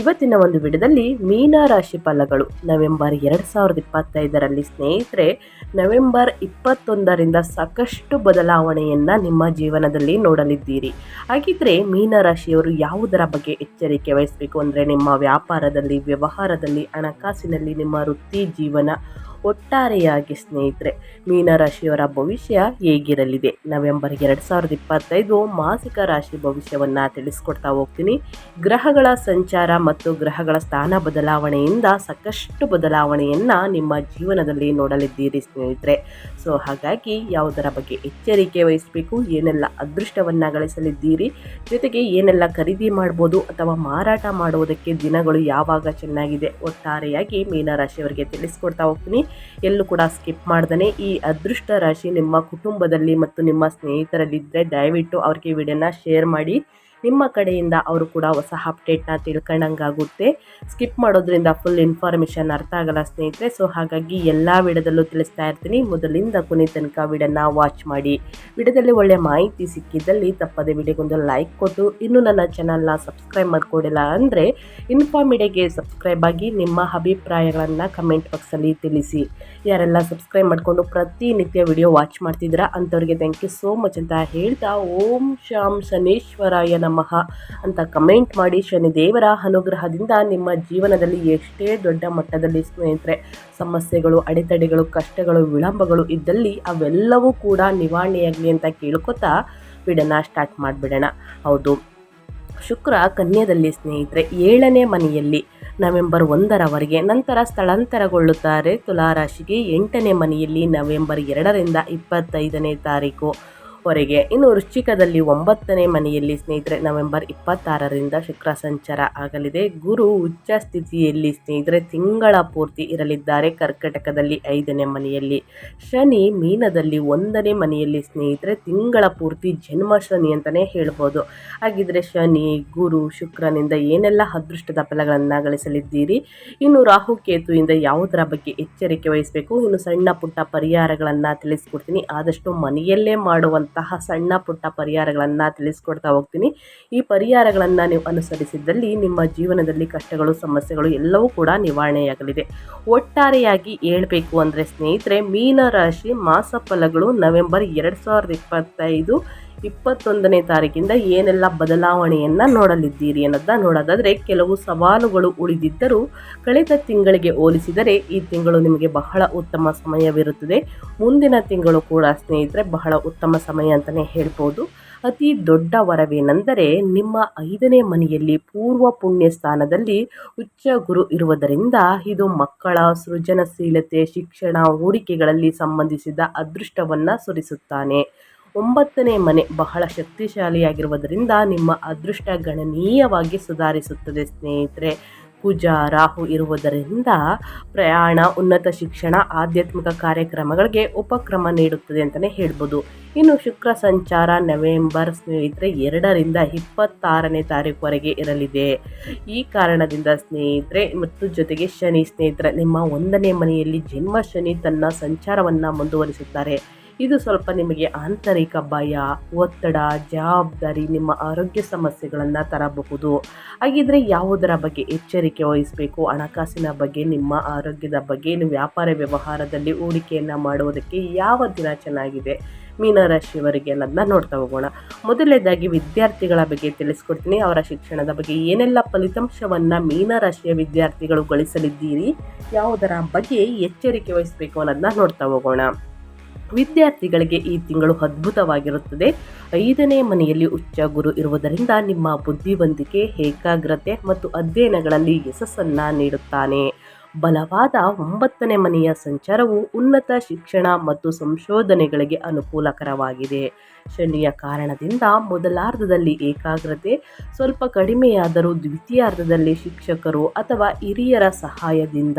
ಇವತ್ತಿನ ಒಂದು ವಿಡಿಯೋದಲ್ಲಿ ಮೀನ ರಾಶಿ ಫಲಗಳು ನವೆಂಬರ್ ಎರಡು ಸಾವಿರದ ಇಪ್ಪತ್ತೈದರಲ್ಲಿ ಸ್ನೇಹಿತರೆ, ನವೆಂಬರ್ ಇಪ್ಪತ್ತೊಂದರಿಂದ ಸಾಕಷ್ಟು ಬದಲಾವಣೆಯನ್ನು ನಿಮ್ಮ ಜೀವನದಲ್ಲಿ ನೋಡಲಿದ್ದೀರಿ. ಹಾಗಿದ್ರೆ ಮೀನರಾಶಿಯವರು ಯಾವುದರ ಬಗ್ಗೆ ಎಚ್ಚರಿಕೆ ವಹಿಸಬೇಕು ಅಂದರೆ ನಿಮ್ಮ ವ್ಯಾಪಾರದಲ್ಲಿ, ವ್ಯವಹಾರದಲ್ಲಿ, ಹಣಕಾಸಿನಲ್ಲಿ ನಿಮ್ಮ ವೃತ್ತಿ ಜೀವನ ಒಟ್ಟಾರೆಯಾಗಿ ಸ್ನೇಹಿತರೆ ಮೀನರಾಶಿಯವರ ಭವಿಷ್ಯ ಹೇಗಿರಲಿದೆ? ನವೆಂಬರ್ ಎರಡು ಸಾವಿರದ ಇಪ್ಪತ್ತೈದು ಮಾಸಿಕ ರಾಶಿ ಭವಿಷ್ಯವನ್ನು ತಿಳಿಸ್ಕೊಡ್ತಾ ಹೋಗ್ತೀನಿ. ಗ್ರಹಗಳ ಸಂಚಾರ ಮತ್ತು ಗ್ರಹಗಳ ಸ್ಥಾನ ಬದಲಾವಣೆಯಿಂದ ಸಾಕಷ್ಟು ಬದಲಾವಣೆಯನ್ನು ನಿಮ್ಮ ಜೀವನದಲ್ಲಿ ನೋಡಲಿದ್ದೀರಿ ಸ್ನೇಹಿತರೆ. ಸೊ, ಹಾಗಾಗಿ ಯಾವುದರ ಬಗ್ಗೆ ಎಚ್ಚರಿಕೆ ವಹಿಸಬೇಕು, ಏನೆಲ್ಲ ಅದೃಷ್ಟವನ್ನು ಗಳಿಸಲಿದ್ದೀರಿ, ಜೊತೆಗೆ ಏನೆಲ್ಲ ಖರೀದಿ ಮಾಡ್ಬೋದು ಅಥವಾ ಮಾರಾಟ ಮಾಡುವುದಕ್ಕೆ ದಿನಗಳು ಯಾವಾಗ ಚೆನ್ನಾಗಿದೆ, ಒಟ್ಟಾರೆಯಾಗಿ ಮೀನರಾಶಿಯವರಿಗೆ ತಿಳಿಸ್ಕೊಡ್ತಾ ಹೋಗ್ತೀನಿ. ಎಲ್ಲೂ ಕೂಡ ಸ್ಕಿಪ್ ಮಾಡ್ದೇ ಈ ಅದೃಷ್ಟ ರಾಶಿ ನಿಮ್ಮ ಕುಟುಂಬದಲ್ಲಿ ಮತ್ತು ನಿಮ್ಮ ಸ್ನೇಹಿತರಲ್ಲಿದ್ದರೆ ದಯವಿಟ್ಟು ಅವ್ರಿಗೆ ವಿಡಿಯೋನ ಶೇರ್ ಮಾಡಿ. ನಿಮ್ಮ ಕಡೆಯಿಂದ ಅವರು ಕೂಡ ಹೊಸ ಅಪ್ಡೇಟ್ನ ತಿಳ್ಕೊಂಡಂಗಾಗುತ್ತೆ. ಸ್ಕಿಪ್ ಮಾಡೋದ್ರಿಂದ ಫುಲ್ ಇನ್ಫಾರ್ಮೇಷನ್ ಅರ್ಥ ಆಗಲ್ಲ ಸ್ನೇಹಿತರೆ. ಸೊ ಹಾಗಾಗಿ ಎಲ್ಲ ವಿಡಿಯೋದಲ್ಲೂ ತಿಳಿಸ್ತಾ ಇರ್ತೀನಿ. ಮೊದಲಿಂದ ಕೊನೆ ತನಕ ವಿಡಿಯೋನ ವಾಚ್ ಮಾಡಿ. ವಿಡಿಯೋದಲ್ಲಿ ಒಳ್ಳೆ ಮಾಹಿತಿ ಸಿಕ್ಕಿದ್ದಲ್ಲಿ ತಪ್ಪದೆ ವಿಡಿಯೋಗೊಂದು ಲೈಕ್ ಕೊಟ್ಟು, ಇನ್ನೂ ನನ್ನ ಚಾನಲ್ನ ಸಬ್ಸ್ಕ್ರೈಬ್ ಮಾಡಿಕೊಡಿಲ್ಲ ಅಂದರೆ ಇನ್ಫಾರ್ಮಿಡಿಯಾಗೆ ಸಬ್ಸ್ಕ್ರೈಬ್ ಆಗಿ ನಿಮ್ಮ ಅಭಿಪ್ರಾಯಗಳನ್ನು ಕಮೆಂಟ್ ಬಾಕ್ಸಲ್ಲಿ ತಿಳಿಸಿ. ಯಾರೆಲ್ಲ ಸಬ್ಸ್ಕ್ರೈಬ್ ಮಾಡಿಕೊಂಡು ಪ್ರತಿನಿತ್ಯ ವಿಡಿಯೋ ವಾಚ್ ಮಾಡ್ತಿದ್ದೀರಾ, ಅಂಥವ್ರಿಗೆ ಥ್ಯಾಂಕ್ ಯು ಸೋ ಮಚ್ ಅಂತ ಹೇಳ್ತಾ ಓಂ ಶಾಂ ಶನೇಶ್ವರಾಯ ನಮಃ. ಅಂತ ಕಮೆಂಟ್ ಮಾಡಿ ಶನಿ ದೇವರ ಅನುಗ್ರಹದಿಂದ ನಿಮ್ಮ ಜೀವನದಲ್ಲಿ ಎಷ್ಟೇ ದೊಡ್ಡ ಮಟ್ಟದಲ್ಲಿ ಸ್ನೇಹಿತರೆ, ಸಮಸ್ಯೆಗಳು, ಅಡೆತಡೆಗಳು, ಕಷ್ಟಗಳು, ವಿಳಂಬಗಳು ಇದ್ದಲ್ಲಿ ಅವೆಲ್ಲವೂ ಕೂಡ ನಿವಾರಣೆಯಾಗಲಿ ಅಂತ ಕೇಳ್ಕೊತಾ ಬಿಡೋಣ ಸ್ಟಾರ್ಟ್ ಮಾಡಿಬಿಡೋಣ. ಹೌದು, ಶುಕ್ರ ಕನ್ಯದಲ್ಲಿ ಸ್ನೇಹಿತರೆ, ಏಳನೇ ಮನೆಯಲ್ಲಿ ನವೆಂಬರ್ ಒಂದರವರೆಗೆ ನಂತರ ಸ್ಥಳಾಂತರಗೊಳ್ಳುತ್ತಾರೆ. ತುಲಾರಾಶಿಗೆ ಎಂಟನೇ ಮನೆಯಲ್ಲಿ ನವೆಂಬರ್ ಎರಡರಿಂದ ಇಪ್ಪತ್ತೈದನೇ ತಾರೀಕು. ವರೆಗೆ. ಇನ್ನು ವೃಶ್ಚಿಕದಲ್ಲಿ ಒಂಬತ್ತನೇ ಮನೆಯಲ್ಲಿ ಸ್ನೇಹಿತರೆ ನವೆಂಬರ್ ಇಪ್ಪತ್ತಾರರಿಂದ ಶುಕ್ರ ಸಂಚಾರ ಆಗಲಿದೆ. ಗುರು ಉಚ್ಚ ಸ್ಥಿತಿಯಲ್ಲಿ ಸ್ನೇಹಿತರೆ ತಿಂಗಳ ಪೂರ್ತಿ ಇರಲಿದ್ದಾರೆ. ಕರ್ಕಟಕದಲ್ಲಿ ಐದನೇ ಮನೆಯಲ್ಲಿ. ಶನಿ ಮೀನದಲ್ಲಿ ಒಂದನೇ ಮನೆಯಲ್ಲಿ ಸ್ನೇಹಿತರೆ ತಿಂಗಳ ಪೂರ್ತಿ ಜನ್ಮ ಶನಿ ಅಂತಲೇ ಹೇಳ್ಬೋದು. ಹಾಗಿದ್ರೆ ಶನಿ, ಗುರು, ಶುಕ್ರನಿಂದ ಏನೆಲ್ಲ ಅದೃಷ್ಟದ ಫಲಗಳನ್ನು ಗಳಿಸಲಿದ್ದೀರಿ? ಇನ್ನು ರಾಹು ಕೇತುವಿಂದ ಯಾವುದರ ಬಗ್ಗೆ ಎಚ್ಚರಿಕೆ ವಹಿಸಬೇಕು? ಇನ್ನು ಸಣ್ಣ ಪುಟ್ಟ ಪರಿಹಾರಗಳನ್ನು ತಿಳಿಸ್ಕೊಡ್ತೀನಿ. ಆದಷ್ಟು ಮನೆಯಲ್ಲೇ ಮಾಡುವಂಥ ಅಂತಹ ಸಣ್ಣ ಪುಟ್ಟ ಪರಿಹಾರಗಳನ್ನು ತಿಳಿಸ್ಕೊಡ್ತಾ ಹೋಗ್ತೀನಿ. ಈ ಪರಿಹಾರಗಳನ್ನು ನೀವು ಅನುಸರಿಸಿದ್ದಲ್ಲಿ ನಿಮ್ಮ ಜೀವನದಲ್ಲಿ ಕಷ್ಟಗಳು, ಸಮಸ್ಯೆಗಳು ಎಲ್ಲವೂ ಕೂಡ ನಿವಾರಣೆಯಾಗಲಿದೆ. ಒಟ್ಟಾರೆಯಾಗಿ ಹೇಳಬೇಕು ಅಂದರೆ ಸ್ನೇಹಿತರೆ, ಮೀನರಾಶಿ ಮಾಸ ಫಲಗಳು ನವೆಂಬರ್ ಎರಡು ಸಾವಿರದ ಇಪ್ಪತ್ತೈದು ಇಪ್ಪತ್ತೊಂದನೇ ತಾರೀಕಿಂದ ಏನೆಲ್ಲ ಬದಲಾವಣೆಯನ್ನು ನೋಡಲಿದ್ದೀರಿ ಅನ್ನೋದನ್ನ ನೋಡೋದಾದರೆ ಕೆಲವು ಸವಾಲುಗಳು ಉಳಿದಿದ್ದರೂ ಕಳೆದ ತಿಂಗಳಿಗೆ ಹೋಲಿಸಿದರೆ ಈ ತಿಂಗಳು ನಿಮಗೆ ಬಹಳ ಉತ್ತಮ ಸಮಯವಿರುತ್ತದೆ. ಮುಂದಿನ ತಿಂಗಳು ಕೂಡ ಸ್ನೇಹಿತರೆ ಬಹಳ ಉತ್ತಮ ಸಮಯ ಅಂತಲೇ ಹೇಳ್ಬೋದು. ಅತಿ ದೊಡ್ಡ ವರವೇನೆಂದರೆ ನಿಮ್ಮ ಐದನೇ ಮನೆಯಲ್ಲಿ ಪೂರ್ವ ಪುಣ್ಯ ಸ್ಥಾನದಲ್ಲಿ ಉಚ್ಚ ಗುರು ಇರುವುದರಿಂದ ಇದು ಮಕ್ಕಳ ಸೃಜನಶೀಲತೆ, ಶಿಕ್ಷಣ, ಹೂಡಿಕೆಗಳಲ್ಲಿ ಸಂಬಂಧಿಸಿದ ಅದೃಷ್ಟವನ್ನು ಸುರಿಸುತ್ತಾನೆ. ಒಂಬತ್ತನೇ ಮನೆ ಬಹಳ ಶಕ್ತಿಶಾಲಿಯಾಗಿರುವುದರಿಂದ ನಿಮ್ಮ ಅದೃಷ್ಟ ಗಣನೀಯವಾಗಿ ಸುಧಾರಿಸುತ್ತದೆ ಸ್ನೇಹಿತರೆ. ಕುಜ ರಾಹು ಇರುವುದರಿಂದ ಪ್ರಯಾಣ, ಉನ್ನತ ಶಿಕ್ಷಣ, ಆಧ್ಯಾತ್ಮಿಕ ಕಾರ್ಯಕ್ರಮಗಳಿಗೆ ಉಪಕ್ರಮ ನೀಡುತ್ತದೆ ಅಂತಲೇ ಹೇಳ್ಬೋದು. ಇನ್ನು ಶುಕ್ರ ಸಂಚಾರ ನವೆಂಬರ್ ಸ್ನೇಹಿತರೆ ಎರಡರಿಂದ ಇಪ್ಪತ್ತಾರನೇ ತಾರೀಕುವರೆಗೆ ಇರಲಿದೆ. ಈ ಕಾರಣದಿಂದ ಸ್ನೇಹಿತರೆ ಮತ್ತು ಜೊತೆಗೆ ಶನಿ ಸ್ನೇಹಿತರೆ ನಿಮ್ಮ ಒಂದನೇ ಮನೆಯಲ್ಲಿ ಜನ್ಮ ಶನಿ ತನ್ನ ಸಂಚಾರವನ್ನು ಮುಂದುವರಿಸುತ್ತಾರೆ. ಇದು ಸ್ವಲ್ಪ ನಿಮಗೆ ಆಂತರಿಕ ಭಯ, ಒತ್ತಡ, ಜವಾಬ್ದಾರಿ, ನಿಮ್ಮ ಆರೋಗ್ಯ ಸಮಸ್ಯೆಗಳನ್ನು ತರಬಹುದು. ಹಾಗಿದ್ರೆ ಯಾವುದರ ಬಗ್ಗೆ ಎಚ್ಚರಿಕೆ ವಹಿಸಬೇಕು? ಹಣಕಾಸಿನ ಬಗ್ಗೆ, ನಿಮ್ಮ ಆರೋಗ್ಯದ ಬಗ್ಗೆ ವ್ಯಾಪಾರ ವ್ಯವಹಾರದಲ್ಲಿ ಹೂಡಿಕೆಯನ್ನು ಮಾಡುವುದಕ್ಕೆ ಯಾವ ದಿನ ಚೆನ್ನಾಗಿದೆ? ಮೀನರಾಶಿಯವರಿಗೆ ಅನ್ನೋದನ್ನ ನೋಡ್ತಾ ಹೋಗೋಣ. ಮೊದಲನೇದಾಗಿ ವಿದ್ಯಾರ್ಥಿಗಳ ಬಗ್ಗೆ ತಿಳಿಸ್ಕೊಡ್ತೀನಿ. ಅವರ ಶಿಕ್ಷಣದ ಬಗ್ಗೆ ಏನೆಲ್ಲ ಫಲಿತಾಂಶವನ್ನು ಮೀನರಾಶಿಯ ವಿದ್ಯಾರ್ಥಿಗಳು ಗಳಿಸಲಿದ್ದೀರಿ? ಯಾವುದರ ಬಗ್ಗೆ ಎಚ್ಚರಿಕೆ ವಹಿಸಬೇಕು ಅನ್ನೋದನ್ನ ನೋಡ್ತಾ ಹೋಗೋಣ. ವಿದ್ಯಾರ್ಥಿಗಳಿಗೆ ಈ ತಿಂಗಳು ಅದ್ಭುತವಾಗಿರುತ್ತದೆ. ಐದನೇ ಮನೆಯಲ್ಲಿ ಉಚ್ಚ ಗುರು ಇರುವುದರಿಂದ ನಿಮ್ಮ ಬುದ್ಧಿವಂತಿಕೆ, ಏಕಾಗ್ರತೆ ಮತ್ತು ಅಧ್ಯಯನಗಳಲ್ಲಿ ಯಶಸ್ಸನ್ನು ನೀಡುತ್ತಾನೆ. ಬಲವಾದ ಒಂಬತ್ತನೇ ಮನೆಯ ಸಂಚಾರವು ಉನ್ನತ ಶಿಕ್ಷಣ ಮತ್ತು ಸಂಶೋಧನೆಗಳಿಗೆ ಅನುಕೂಲಕರವಾಗಿದೆ. ಶನಿಯ ಕಾರಣದಿಂದ ಮೊದಲಾರ್ಧದಲ್ಲಿ ಏಕಾಗ್ರತೆ, ಸ್ವಲ್ಪ ಕಡಿಮೆಯಾದರೂ ದ್ವಿತೀಯಾರ್ಧದಲ್ಲಿ ಶಿಕ್ಷಕರು ಅಥವಾ ಹಿರಿಯರ ಸಹಾಯದಿಂದ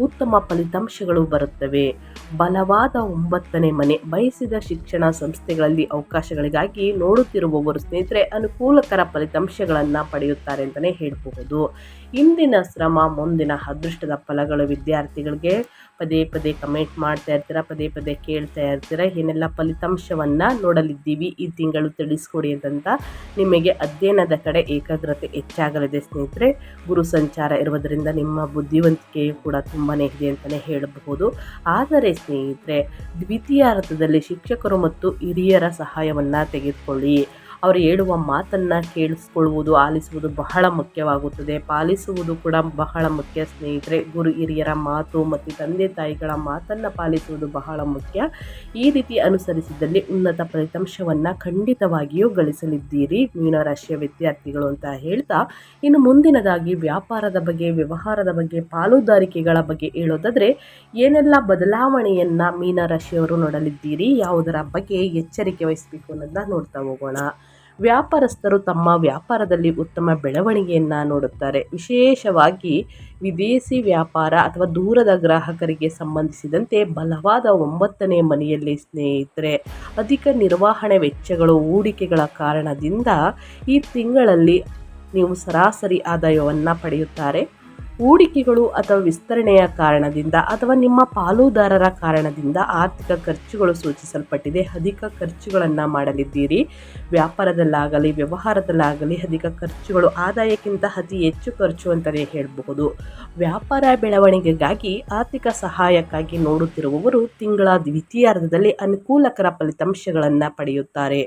ಉತ್ತಮ ಫಲಿತಾಂಶಗಳು ಬರುತ್ತವೆ. ಬಲವಾದ ಒಂಬತ್ತನೇ ಮನೆ ಬಯಸಿದ ಶಿಕ್ಷಣ ಸಂಸ್ಥೆಗಳಲ್ಲಿ ಅವಕಾಶಗಳಿಗಾಗಿ ನೋಡುತ್ತಿರುವವರು ಸ್ನೇಹಿತರೆ ಅನುಕೂಲಕರ ಫಲಿತಾಂಶಗಳನ್ನು ಪಡೆಯುತ್ತಾರೆ ಅಂತಲೇ ಹೇಳಬಹುದು. ಇಂದಿನ ಶ್ರಮ, ಮುಂದಿನ ಅದೃಷ್ಟದ ಫಲಗಳು ವಿದ್ಯಾರ್ಥಿಗಳಿಗೆ ಪದೇ ಪದೇ ಕಮೆಂಟ್ ಮಾಡ್ತಾ ಇರ್ತೀರ, ಪದೇ ಪದೇ ಕೇಳ್ತಾ ಇರ್ತೀರ, ಏನೆಲ್ಲ ಫಲಿತಾಂಶವನ್ನು ನೋಡಲಿದ್ದೀವಿ ಈ ತಿಂಗಳು ತಿಳಿಸ್ಕೊಡಿ ಅಂತ ನಿಮಗೆ ಅಧ್ಯಯನದ ಕಡೆ ಏಕಾಗ್ರತೆ ಹೆಚ್ಚಾಗಲಿದೆ ಸ್ನೇಹಿತರೆ. ಗುರು ಸಂಚಾರ ಇರುವುದರಿಂದ ನಿಮ್ಮ ಬುದ್ಧಿವಂತಿಕೆಯು ಕೂಡ ತುಂಬಾ ಇದೆ ಅಂತಲೇ ಹೇಳಬಹುದು. ಆದರೆ ಸ್ನೇಹಿತರೆ ದ್ವಿತೀಯಾರ್ಥದಲ್ಲಿ ಶಿಕ್ಷಕರು ಮತ್ತು ಹಿರಿಯರ ಸಹಾಯವನ್ನು ತೆಗೆದುಕೊಳ್ಳಿ. ಅವರು ಹೇಳುವ ಮಾತನ್ನು ಕೇಳಿಸ್ಕೊಳ್ಳುವುದು ಆಲಿಸುವುದು ಬಹಳ ಮುಖ್ಯವಾಗುತ್ತದೆ. ಪಾಲಿಸುವುದು ಕೂಡ ಬಹಳ ಮುಖ್ಯ. ಸ್ನೇಹಿತರೆ, ಗುರು ಹಿರಿಯರ ಮಾತು ಮತ್ತು ತಂದೆ ತಾಯಿಗಳ ಮಾತನ್ನು ಪಾಲಿಸುವುದು ಬಹಳ ಮುಖ್ಯ. ಈ ರೀತಿ ಅನುಸರಿಸಿದಲ್ಲಿ ಉನ್ನತ ಫಲಿತಾಂಶವನ್ನು ಖಂಡಿತವಾಗಿಯೂ ಗಳಿಸಲಿದ್ದೀರಿ. ಮೀನರಾಶಿಯ ವಿದ್ಯಾರ್ಥಿಗಳು ಅಂತ ಹೇಳ್ತಾ, ಇನ್ನು ಮುಂದಿನದಾಗಿ ವ್ಯಾಪಾರದ ಬಗ್ಗೆ, ವ್ಯವಹಾರದ ಬಗ್ಗೆ, ಪಾಲುದಾರಿಕೆಗಳ ಬಗ್ಗೆ ಹೇಳೋದಾದರೆ, ಏನೆಲ್ಲ ಬದಲಾವಣೆಯನ್ನು ಮೀನರಾಶಿಯವರು ನೋಡಲಿದ್ದೀರಿ, ಯಾವುದರ ಬಗ್ಗೆ ಎಚ್ಚರಿಕೆ ವಹಿಸಬೇಕು ಅನ್ನೋದನ್ನ ನೋಡ್ತಾ ಹೋಗೋಣ. ವ್ಯಾಪಾರಸ್ಥರು ತಮ್ಮ ವ್ಯಾಪಾರದಲ್ಲಿ ಉತ್ತಮ ಬೆಳವಣಿಗೆಯನ್ನು ನೋಡುತ್ತಾರೆ. ವಿಶೇಷವಾಗಿ ವಿದೇಶಿ ವ್ಯಾಪಾರ ಅಥವಾ ದೂರದ ಗ್ರಾಹಕರಿಗೆ ಸಂಬಂಧಿಸಿದಂತೆ ಬಲವಾದ ಒಂಬತ್ತನೇ ಮನೆಯಲ್ಲಿ ಸ್ನೇಹಿತರೆ, ಅಧಿಕ ನಿರ್ವಹಣೆ ವೆಚ್ಚಗಳು ಹೂಡಿಕೆಗಳ ಕಾರಣದಿಂದ ಈ ತಿಂಗಳಲ್ಲಿ ನೀವು ಸರಾಸರಿ ಆದಾಯವನ್ನು ಪಡೆಯುತ್ತಾರೆ. ಹೂಡಿಕೆಗಳು ಅಥವಾ ವಿಸ್ತರಣೆಯ ಕಾರಣದಿಂದ ಅಥವಾ ನಿಮ್ಮ ಪಾಲುದಾರರ ಕಾರಣದಿಂದ ಆರ್ಥಿಕ ಖರ್ಚುಗಳು ಸೂಚಿಸಲ್ಪಟ್ಟಿದೆ. ಅಧಿಕ ಖರ್ಚುಗಳನ್ನು ಮಾಡಲಿದ್ದೀರಿ. ವ್ಯಾಪಾರದಲ್ಲಾಗಲಿ, ವ್ಯವಹಾರದಲ್ಲಾಗಲಿ ಅಧಿಕ ಖರ್ಚುಗಳು ಆದಾಯಕ್ಕಿಂತ ಅತಿ ಹೆಚ್ಚು ಖರ್ಚು ಅಂತಲೇ ಹೇಳಬಹುದು. ವ್ಯಾಪಾರ ಬೆಳವಣಿಗೆಗಾಗಿ ಆರ್ಥಿಕ ಸಹಾಯಕ್ಕಾಗಿ ನೋಡುತ್ತಿರುವವರು ತಿಂಗಳ ದ್ವಿತೀಯಾರ್ಧದಲ್ಲಿ ಅನುಕೂಲಕರ ಫಲಿತಾಂಶಗಳನ್ನು ಪಡೆಯುತ್ತಾರೆ.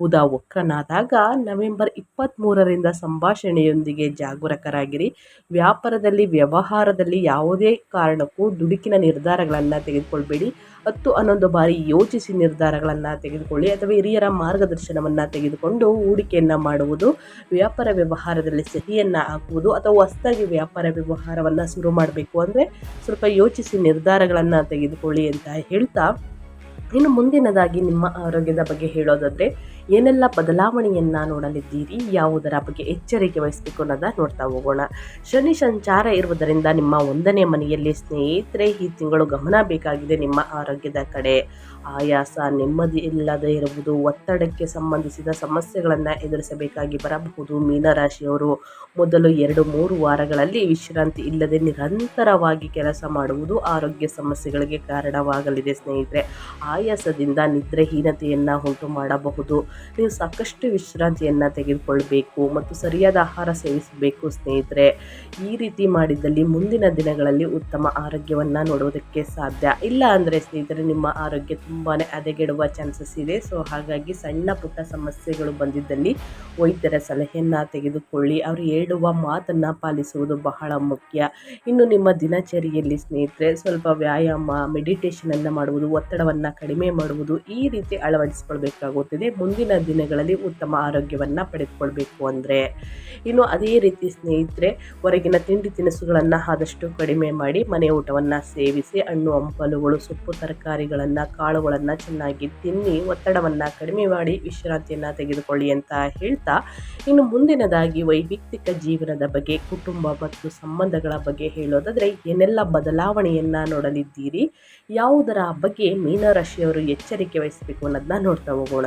ಬುಧ ವಕ್ರನಾದಾಗ ನವೆಂಬರ್ ಇಪ್ಪತ್ತ್ಮೂರರಿಂದ ಸಂಭಾಷಣೆಯೊಂದಿಗೆ ಜಾಗರೂಕರಾಗಿರಿ. ವ್ಯಾಪಾರದಲ್ಲಿ ವ್ಯವಹಾರದಲ್ಲಿ ಯಾವುದೇ ಕಾರಣಕ್ಕೂ ದುಡುಕಿನ ನಿರ್ಧಾರಗಳನ್ನು ತೆಗೆದುಕೊಳ್ಬೇಡಿ. ಹತ್ತು ಹನ್ನೊಂದು ಬಾರಿ ಯೋಚಿಸಿ ನಿರ್ಧಾರಗಳನ್ನು ತೆಗೆದುಕೊಳ್ಳಿ ಅಥವಾ ಹಿರಿಯರ ಮಾರ್ಗದರ್ಶನವನ್ನು ತೆಗೆದುಕೊಂಡು ಹೂಡಿಕೆಯನ್ನು ಮಾಡುವುದು, ವ್ಯಾಪಾರ ವ್ಯವಹಾರದಲ್ಲಿ ಸಹಿಯನ್ನು ಹಾಕುವುದು ಅಥವಾ ಹೊಸದಾಗಿ ವ್ಯಾಪಾರ ವ್ಯವಹಾರವನ್ನು ಶುರು ಮಾಡಬೇಕು ಅಂದರೆ ಸ್ವಲ್ಪ ಯೋಚಿಸಿ ನಿರ್ಧಾರಗಳನ್ನು ತೆಗೆದುಕೊಳ್ಳಿ ಅಂತ ಹೇಳ್ತಾ ಇನ್ನು ಮುಂದಿನದಾಗಿ ನಿಮ್ಮ ಆರೋಗ್ಯದ ಬಗ್ಗೆ ಹೇಳೋದಾದರೆ ಏನೆಲ್ಲ ಬದಲಾವಣೆಯನ್ನು ನೋಡಲಿದ್ದೀರಿ? ಯಾವುದರ ಬಗ್ಗೆ ಎಚ್ಚರಿಕೆ ವಹಿಸಬೇಕು ಅನ್ನೋದನ್ನ ನೋಡ್ತಾ ಹೋಗೋಣ. ಶನಿ ಸಂಚಾರ ಇರುವುದರಿಂದ ನಿಮ್ಮ ಒಂದನೇ ಮನೆಯಲ್ಲಿ ಸ್ನೇಹಿತರೆ, ಈ ತಿಂಗಳು ಗಮನ ಬೇಕಾಗಿದೆ ನಿಮ್ಮ ಆರೋಗ್ಯದ ಕಡೆ. ಆಯಾಸ, ನೆಮ್ಮದಿ ಇಲ್ಲದೆ ಇರುವುದು, ಒತ್ತಡಕ್ಕೆ ಸಂಬಂಧಿಸಿದ ಸಮಸ್ಯೆಗಳನ್ನು ಎದುರಿಸಬೇಕಾಗಿ ಬರಬಹುದು. ಮೀನರಾಶಿಯವರು ಮೊದಲು ಎರಡು, ಮೂರು ವಾರಗಳಲ್ಲಿ ವಿಶ್ರಾಂತಿ ಇಲ್ಲದೆ ನಿರಂತರವಾಗಿ ಕೆಲಸ ಮಾಡುವುದು ಆರೋಗ್ಯ ಸಮಸ್ಯೆಗಳಿಗೆ ಕಾರಣವಾಗಲಿದೆ ಸ್ನೇಹಿತರೆ. ಆಯಾಸದಿಂದ ನಿದ್ರೆಹೀನತೆಯನ್ನು ಉಂಟು ಮಾಡಬಹುದು ನೀವು ಸಾಕಷ್ಟು ವಿಶ್ರಾಂತಿಯನ್ನು ತೆಗೆದುಕೊಳ್ಬೇಕು ಮತ್ತು ಸರಿಯಾದ ಆಹಾರ ಸೇವಿಸಬೇಕು ಸ್ನೇಹಿತರೆ. ಈ ರೀತಿ ಮಾಡಿದ್ದಲ್ಲಿ ಮುಂದಿನ ದಿನಗಳಲ್ಲಿ ಉತ್ತಮ ಆರೋಗ್ಯವನ್ನು ನೋಡೋದಕ್ಕೆ ಸಾಧ್ಯ. ಇಲ್ಲ ಅಂದರೆ ಸ್ನೇಹಿತರೆ, ನಿಮ್ಮ ಆರೋಗ್ಯ ತುಂಬಾ ಅದೆಗೆಡುವ ಚಾನ್ಸಸ್ ಇದೆ. ಸೊ ಹಾಗಾಗಿ ಸಣ್ಣ ಪುಟ್ಟ ಸಮಸ್ಯೆಗಳು ಬಂದಿದ್ದಲ್ಲಿ ವೈದ್ಯರ ಸಲಹೆಯನ್ನು ತೆಗೆದುಕೊಳ್ಳಿ. ಅವರು ಹೇಳುವ ಮಾತನ್ನು ಪಾಲಿಸುವುದು ಬಹಳ ಮುಖ್ಯ. ಇನ್ನು ನಿಮ್ಮ ದಿನಚರಿಯಲ್ಲಿ ಸ್ನೇಹಿತರೆ, ಸ್ವಲ್ಪ ವ್ಯಾಯಾಮ ಮೆಡಿಟೇಷನನ್ನು ಮಾಡುವುದು, ಒತ್ತಡವನ್ನು ಕಡಿಮೆ ಮಾಡುವುದು ಈ ರೀತಿ ಅಳವಡಿಸಿಕೊಳ್ಬೇಕಾಗುತ್ತದೆ. ಮುಂದಿನ ದಿನಗಳಲ್ಲಿ ಉತ್ತಮ ಆರೋಗ್ಯವನ್ನು ಪಡೆದುಕೊಳ್ಬೇಕು ಅಂದರೆ. ಇನ್ನು ಅದೇ ರೀತಿ ಸ್ನೇಹಿತರೆ, ಹೊರಗಿನ ತಿಂಡಿ ತಿನಿಸುಗಳನ್ನು ಆದಷ್ಟು ಕಡಿಮೆ ಮಾಡಿ ಮನೆ ಊಟವನ್ನು ಸೇವಿಸಿ, ಹಣ್ಣು, ಹಂಪಲುಗಳು, ಸೊಪ್ಪು, ತರಕಾರಿಗಳನ್ನು, ಕಾಳುಗಳನ್ನು ಚೆನ್ನಾಗಿ ತಿನ್ನಿ, ಒತ್ತಡವನ್ನು ಕಡಿಮೆ ಮಾಡಿ ವಿಶ್ರಾಂತಿಯನ್ನು ತೆಗೆದುಕೊಳ್ಳಿ ಅಂತ ಹೇಳ್ತಾ, ಇನ್ನು ಮುಂದಿನದಾಗಿ ವೈಯಕ್ತಿಕ ಜೀವನದ ಬಗ್ಗೆ, ಕುಟುಂಬ ಮತ್ತು ಸಂಬಂಧಗಳ ಬಗ್ಗೆ ಹೇಳೋದಾದರೆ, ಏನೆಲ್ಲ ಬದಲಾವಣೆಯನ್ನು ನೋಡಲಿದ್ದೀರಿ, ಯಾವುದರ ಬಗ್ಗೆ ಮೀನರಾಶಿಯವರು ಎಚ್ಚರಿಕೆ ವಹಿಸಬೇಕು ಅನ್ನೋದನ್ನ ನೋಡ್ತಾ ಹೋಗೋಣ.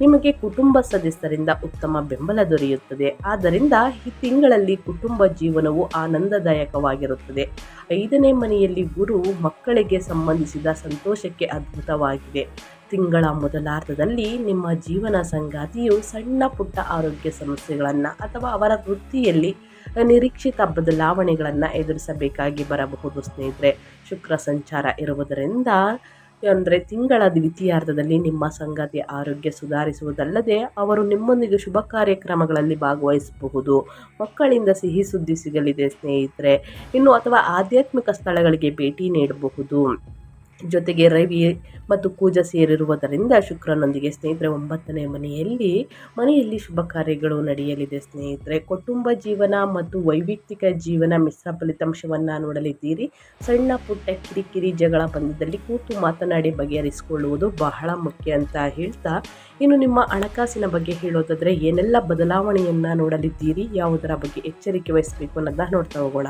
ನಿಮಗೆ ಕುಟುಂಬ ಸದಸ್ಯರಿಂದ ಉತ್ತಮ ಬೆಂಬಲ ದೊರೆಯುತ್ತದೆ. ಆದ್ದರಿಂದ ಈ ತಿಂಗಳಲ್ಲಿ ಕುಟುಂಬ ಜೀವನವು ಆನಂದದಾಯಕವಾಗಿರುತ್ತದೆ. ಐದನೇ ಮನೆಯಲ್ಲಿ ಗುರು ಮಕ್ಕಳಿಗೆ ಸಂಬಂಧಿಸಿದ ಸಂತೋಷಕ್ಕೆ ಅದ್ಭುತವಾಗಿದೆ. ತಿಂಗಳ ಮೊದಲಾರ್ಧದಲ್ಲಿ ನಿಮ್ಮ ಜೀವನ ಸಂಗಾತಿಯು ಸಣ್ಣ ಪುಟ್ಟ ಆರೋಗ್ಯ ಸಮಸ್ಯೆಗಳನ್ನು ಅಥವಾ ಅವರ ವೃತ್ತಿಯಲ್ಲಿ ನಿರೀಕ್ಷಿತ ಬದಲಾವಣೆಗಳನ್ನು ಎದುರಿಸಬೇಕಾಗಿ ಬರಬಹುದು ಸ್ನೇಹಿತರೆ. ಶುಕ್ರ ಸಂಚಾರ ಇರುವುದರಿಂದ ಅಂದರೆ ತಿಂಗಳ ದ್ವಿತೀಯಾರ್ಧದಲ್ಲಿ ನಿಮ್ಮ ಸಂಗಾತಿಯ ಆರೋಗ್ಯ ಸುಧಾರಿಸುವುದಲ್ಲದೆ ಅವರು ನಿಮ್ಮೊಂದಿಗೆ ಶುಭ ಕಾರ್ಯಕ್ರಮಗಳಲ್ಲಿ ಭಾಗವಹಿಸಬಹುದು. ಮಕ್ಕಳಿಂದ ಸಿಹಿ ಸುದ್ದಿ ಸಿಗಲಿದೆ ಸ್ನೇಹಿತರೆ. ಇನ್ನು ಅಥವಾ ಆಧ್ಯಾತ್ಮಿಕ ಸ್ಥಳಗಳಿಗೆ ಭೇಟಿ ನೀಡಬಹುದು. ಜೊತೆಗೆ ರವಿ ಮತ್ತು ಕೂಜ ಸೇರಿರುವುದರಿಂದ ಶುಕ್ರನೊಂದಿಗೆ ಸ್ನೇಹಿತರೆ ಒಂಬತ್ತನೇ ಮನೆಯಲ್ಲಿ ಮನೆಯಲ್ಲಿ ಶುಭ ಕಾರ್ಯಗಳು ನಡೆಯಲಿದೆ ಸ್ನೇಹಿತರೆ. ಕುಟುಂಬ ಜೀವನ ಮತ್ತು ವೈಯಕ್ತಿಕ ಜೀವನ ಮಿಶ್ರ ಫಲಿತಾಂಶವನ್ನು ನೋಡಲಿದ್ದೀರಿ. ಸಣ್ಣ ಪುಟ್ಟ ಕಿರಿಕಿರಿ ಜಗಳ ಬಂಧದಲ್ಲಿ ಕೂತು ಮಾತನಾಡಿ ಬಗೆಹರಿಸಿಕೊಳ್ಳುವುದು ಬಹಳ ಮುಖ್ಯ ಅಂತ ಹೇಳ್ತಾ, ಇನ್ನು ನಿಮ್ಮ ಹಣಕಾಸಿನ ಬಗ್ಗೆ ಹೇಳೋದಾದರೆ ಏನೆಲ್ಲ ಬದಲಾವಣೆಯನ್ನು ನೋಡಲಿದ್ದೀರಿ? ಯಾವುದರ ಬಗ್ಗೆ ಎಚ್ಚರಿಕೆ ವಹಿಸಬೇಕು ಅನ್ನೋದನ್ನ ನೋಡ್ತಾ ಹೋಗೋಣ.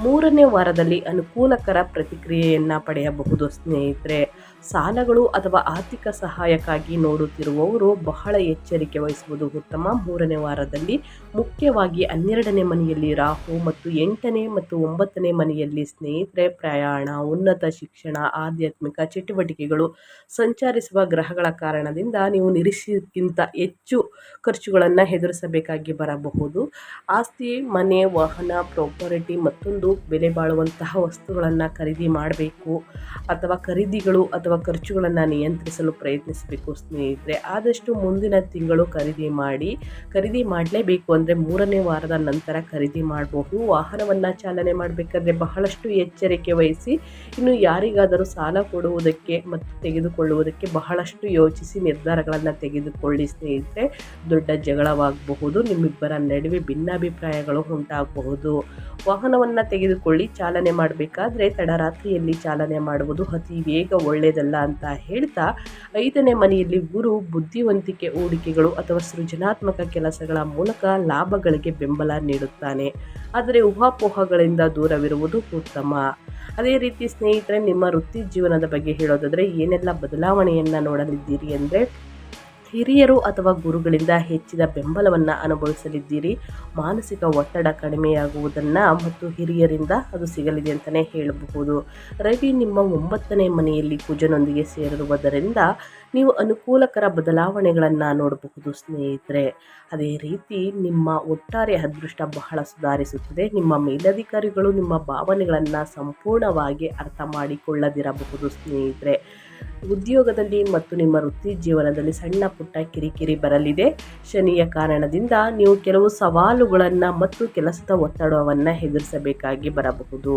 ಮೂರನೇ ವಾರದಲ್ಲಿ ಅನುಕೂಲಕರ ಪ್ರತಿಕ್ರಿಯೆಯನ್ನು ಪಡೆಯಬಹುದು ಸ್ನೇಹಿತರೆ. ಸಾಲಗಳು ಅಥವಾ ಆರ್ಥಿಕ ಸಹಾಯಕ್ಕಾಗಿ ನೋಡುತ್ತಿರುವವರು ಬಹಳ ಎಚ್ಚರಿಕೆ ವಹಿಸುವುದು ಉತ್ತಮ. ಮೂರನೇ ವಾರದಲ್ಲಿ ಮುಖ್ಯವಾಗಿ ಹನ್ನೆರಡನೇ ಮನೆಯಲ್ಲಿ ರಾಹು ಮತ್ತು ಎಂಟನೇ ಮತ್ತು ಒಂಬತ್ತನೇ ಮನೆಯಲ್ಲಿ ಸ್ನೇಹಿತರೆ, ಪ್ರಯಾಣ, ಉನ್ನತ ಶಿಕ್ಷಣ, ಆಧ್ಯಾತ್ಮಿಕ ಚಟುವಟಿಕೆಗಳು ಸಂಚರಿಸುವ ಗ್ರಹಗಳ ಕಾರಣದಿಂದ ನೀವು ನಿರೀಕ್ಷೆಗಿಂತ ಹೆಚ್ಚು ಖರ್ಚುಗಳನ್ನು ಎದುರಿಸಬೇಕಾಗಿ ಬರಬಹುದು. ಆಸ್ತಿ, ಮನೆ, ವಾಹನ, ಪ್ರಾಪರ್ಟಿ ಮತ್ತೊಂದು ಬೆಲೆ ಬಾಳುವಂತಹ ವಸ್ತುಗಳನ್ನು ಖರೀದಿ ಮಾಡಬೇಕು ಅಥವಾ ಖರೀದಿಗಳು ಅಥವಾ ಖರ್ಚುಗಳನ್ನು ನಿಯಂತ್ರಿಸಲು ಪ್ರಯತ್ನಿಸಬೇಕು ಸ್ನೇಹಿತರೆ. ಆದಷ್ಟು ಮುಂದಿನ ತಿಂಗಳು ಖರೀದಿ ಮಾಡಿ, ಖರೀದಿ ಮಾಡಲೇಬೇಕು ಅಂದರೆ ಮೂರನೇ ವಾರದ ನಂತರ ಖರೀದಿ ಮಾಡಬಹುದು. ವಾಹನವನ್ನು ಚಾಲನೆ ಮಾಡಬೇಕಾದ್ರೆ ಬಹಳಷ್ಟು ಎಚ್ಚರಿಕೆ ವಹಿಸಿ, ಇನ್ನು ಯಾರಿಗಾದರೂ ಸಾಲ ಕೊಡುವುದಕ್ಕೆ ಮತ್ತು ತೆಗೆದುಕೊಳ್ಳುವುದಕ್ಕೆ ಬಹಳಷ್ಟು ಯೋಚಿಸಿ ನಿರ್ಧಾರಗಳನ್ನು ತೆಗೆದುಕೊಳ್ಳಿ ಸ್ನೇಹಿತರೆ. ದೊಡ್ಡ ಜಗಳವಾಗಬಹುದು, ನಿಮ್ಮಿಬ್ಬರ ನಡುವೆ ಭಿನ್ನಾಭಿಪ್ರಾಯಗಳು ಉಂಟಾಗಬಹುದು. ವಾಹನವನ್ನು ತೆಗೆದುಕೊಳ್ಳಿ, ಚಾಲನೆ ಮಾಡಬೇಕಾದ್ರೆ ತಡರಾತ್ರಿಯಲ್ಲಿ ಚಾಲನೆ ಮಾಡುವುದು ಅತಿ ವೇಗ ಒಳ್ಳೆಯದಲ್ಲ ಅಂತ ಹೇಳ್ತಾ ಐದನೇ ಮನೆಯಲ್ಲಿ ಗುರು ಬುದ್ಧಿವಂತಿಕೆ ಹೂಡಿಕೆಗಳು ಅಥವಾ ಸೃಜನಾತ್ಮಕ ಕೆಲಸಗಳ ಮೂಲಕ ಲಾಭಗಳಿಗೆ ಬೆಂಬಲ ನೀಡುತ್ತಾನೆ. ಆದರೆ ಊಹಾಪೋಹಗಳಿಂದ ದೂರವಿರುವುದು ಉತ್ತಮ. ಅದೇ ರೀತಿ ಸ್ನೇಹಿತರೆ, ನಿಮ್ಮ ವೃತ್ತಿ ಜೀವನದ ಬಗ್ಗೆ ಹೇಳೋದಾದರೆ ಏನೆಲ್ಲ ಬದಲಾವಣೆಯನ್ನು ನೋಡಲಿದ್ದೀರಿ ಅಂದರೆ ಹಿರಿಯರು ಅಥವಾ ಗುರುಗಳಿಂದ ಹೆಚ್ಚಿದ ಬೆಂಬಲವನ್ನು ಅನುಭವಿಸಲಿದ್ದೀರಿ. ಮಾನಸಿಕ ಒತ್ತಡ ಕಡಿಮೆಯಾಗುವುದನ್ನು ಮತ್ತು ಹಿರಿಯರಿಂದ ಅದು ಸಿಗಲಿದೆ ಅಂತಲೇ ಹೇಳಬಹುದು. ರವಿ ನಿಮ್ಮ ಒಂಬತ್ತನೇ ಮನೆಯಲ್ಲಿ ಕುಜನೊಂದಿಗೆ ಸೇರಿರುವುದರಿಂದ ನೀವು ಅನುಕೂಲಕರ ಬದಲಾವಣೆಗಳನ್ನು ನೋಡಬಹುದು ಸ್ನೇಹಿತರೆ. ಅದೇ ರೀತಿ ನಿಮ್ಮ ಒಟ್ಟಾರೆ ಅದೃಷ್ಟ ಬಹಳ ಸುಧಾರಿಸುತ್ತದೆ. ನಿಮ್ಮ ಮೇಲಧಿಕಾರಿಗಳು ನಿಮ್ಮ ಭಾವನೆಗಳನ್ನು ಸಂಪೂರ್ಣವಾಗಿ ಅರ್ಥ ಮಾಡಿಕೊಳ್ಳದಿರಬಹುದು ಸ್ನೇಹಿತರೆ. ಉದ್ಯೋಗದಲ್ಲಿ ಮತ್ತು ನಿಮ್ಮ ವೃತ್ತಿ ಜೀವನದಲ್ಲಿ ಸಣ್ಣ ಪುಟ್ಟ ಕಿರಿಕಿರಿ ಬರಲಿದೆ. ಶನಿಯ ಕಾರಣದಿಂದ ನೀವು ಕೆಲವು ಸವಾಲುಗಳನ್ನು ಮತ್ತು ಕೆಲಸದ ಒತ್ತಡವನ್ನು ಎದುರಿಸಬೇಕಾಗಿ ಬರಬಹುದು.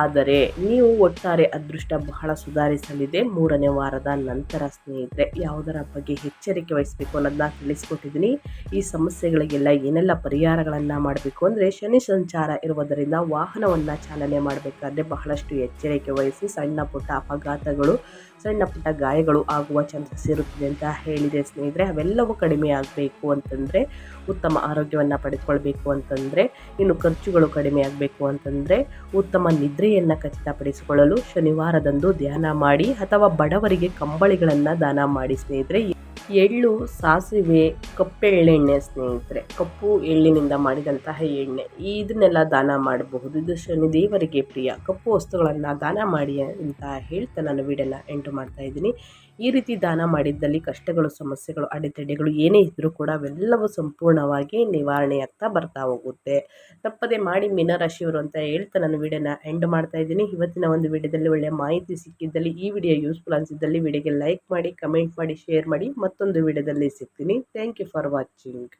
ಆದರೆ ನೀವು ಒಟ್ಟಾರೆ ಅದೃಷ್ಟ ಬಹಳ ಸುಧಾರಿಸಲಿದೆ. ಮೂರನೇ ವಾರದ ನಂತರ ಸ್ನೇಹಿತರೆ, ಯಾವುದರ ಬಗ್ಗೆ ಎಚ್ಚರಿಕೆ ವಹಿಸಬೇಕು ಅನ್ನೋದನ್ನ ತಿಳಿಸ್ಕೊಟ್ಟಿದ್ದೀನಿ. ಈ ಸಮಸ್ಯೆಗಳಿಗೆಲ್ಲ ಏನೆಲ್ಲ ಪರಿಹಾರಗಳನ್ನು ಮಾಡಬೇಕು ಅಂದರೆ ಶನಿ ಸಂಚಾರ ಇರುವುದರಿಂದ ವಾಹನವನ್ನು ಚಾಲನೆ ಮಾಡಬೇಕಾದ್ರೆ ಬಹಳಷ್ಟು ಎಚ್ಚರಿಕೆ ವಹಿಸಿ ಸಣ್ಣ ಪುಟ್ಟ ಅಪಘಾತಗಳು ಸಣ್ಣ ಪುಟ್ಟ ಗಾಯಗಳು ಆಗುವ ಚಾನ್ಸಸ್ ಇರುತ್ತದೆ ಅಂತ ಹೇಳಿದೆ ಸ್ನೇಹಿತರೆ. ಅವೆಲ್ಲವೂ ಕಡಿಮೆ ಆಗಬೇಕು ಅಂತಂದರೆ, ಉತ್ತಮ ಆರೋಗ್ಯವನ್ನು ಪಡೆದುಕೊಳ್ಬೇಕು ಅಂತಂದರೆ, ಇನ್ನು ಖರ್ಚುಗಳು ಕಡಿಮೆ ಆಗಬೇಕು ಅಂತಂದರೆ, ಉತ್ತಮ ನಿದ್ರೆಯನ್ನು ಖಚಿತಪಡಿಸಿಕೊಳ್ಳಲು ಶನಿವಾರದಂದು ಧ್ಯಾನ ಮಾಡಿ ಅಥವಾ ಬಡವರಿಗೆ ಕಂಬಳಿಗಳನ್ನು ದಾನ ಮಾಡಿ ಸ್ನೇಹಿತರೆ. ಎಳ್ಳು, ಸಾಸಿವೆ ಕಪ್ಪೆಳ್ಳೆಣ್ಣೆ ಸ್ನೇಹಿತರೆ. ಕಪ್ಪು ಎಳ್ಳಿನಿಂದ ಮಾಡಿದಂತಹ ಎಣ್ಣೆ. ಇದನ್ನೆಲ್ಲ ದಾನ ಮಾಡಬಹುದು. ಇದು ಶನಿ ದೇವರಿಗೆ ಪ್ರಿಯ. ಕಪ್ಪು ವಸ್ತುಗಳನ್ನು ದಾನ ಮಾಡಿ ಅಂತ ಹೇಳ್ತಾ ನಾನು ವೀಡಿಯೋನ ಎಂಟು ಮಾಡ್ತಾ ಇದ್ದೀನಿ. ಈ ರೀತಿ ದಾನ ಮಾಡಿದ್ದಲ್ಲಿ ಕಷ್ಟಗಳು, ಸಮಸ್ಯೆಗಳು, ಅಡೆತಡೆಗಳು ಏನೇ ಇದ್ದರೂ ಕೂಡ ಅವೆಲ್ಲವೂ ಸಂಪೂರ್ಣವಾಗಿ ನಿವಾರಣೆಯಾಗ್ತಾ ಬರ್ತಾ ಹೋಗುತ್ತೆ. ತಪ್ಪದೆ ಮಾಡಿ ಮೀನರಾಶಿಯವರು ಅಂತ ಹೇಳ್ತಾ ನಾನು ವಿಡಿಯೋನ ಎಂಡ್ ಮಾಡ್ತಾ ಇದ್ದೀನಿ. ಇವತ್ತಿನ ಒಂದು ವಿಡಿಯೋದಲ್ಲಿ ಒಳ್ಳೆಯ ಮಾಹಿತಿ ಸಿಕ್ಕಿದ್ದಲ್ಲಿ ಈ ವಿಡಿಯೋ ಯೂಸ್ಫುಲ್ ಅನಿಸಿದ್ದಲ್ಲಿ ವಿಡಿಯೋಗೆ ಲೈಕ್ ಮಾಡಿ, ಕಮೆಂಟ್ ಮಾಡಿ, ಶೇರ್ ಮಾಡಿ ಮತ್ತೊಂದು ವಿಡಿಯೋದಲ್ಲಿ ಸಿಗ್ತೀನಿ. Thank you for watching